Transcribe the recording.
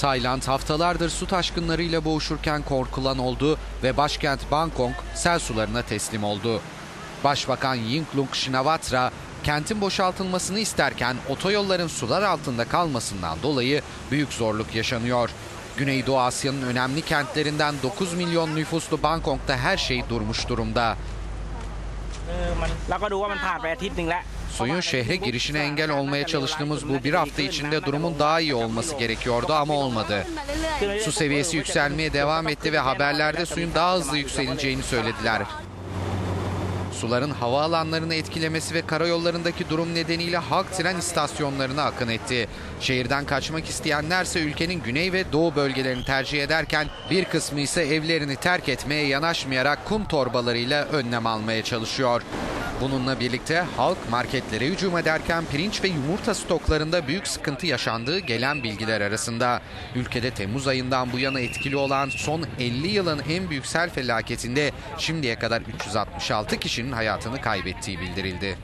Tayland haftalardır su taşkınlarıyla boğuşurken korkulan oldu ve başkent Bangkok sel sularına teslim oldu. Başbakan Yingluck Shinawatra kentin boşaltılmasını isterken otoyolların sular altında kalmasından dolayı büyük zorluk yaşanıyor. Güneydoğu Asya'nın önemli kentlerinden 9 milyon nüfuslu Bangkok'ta her şey durmuş durumda suyun şehre girişine engel olmaya çalıştığımız bu bir hafta içinde durumun daha iyi olması gerekiyordu ama olmadı. Su seviyesi yükselmeye devam etti ve haberlerde suyun daha hızlı yükseleceğini söylediler. Suların havaalanlarını etkilemesi ve karayollarındaki durum nedeniyle halk tren istasyonlarına akın etti. Şehirden kaçmak isteyenlerse ülkenin güney ve doğu bölgelerini tercih ederken bir kısmı ise evlerini terk etmeye yanaşmayarak kum torbalarıyla önlem almaya çalışıyor. Bununla birlikte halk marketlere hücum ederken pirinç ve yumurta stoklarında büyük sıkıntı yaşandığı gelen bilgiler arasında. Ülkede Temmuz ayından bu yana etkili olan son 50 yılın en büyük sel felaketinde şimdiye kadar 366 kişinin hayatını kaybettiği bildirildi.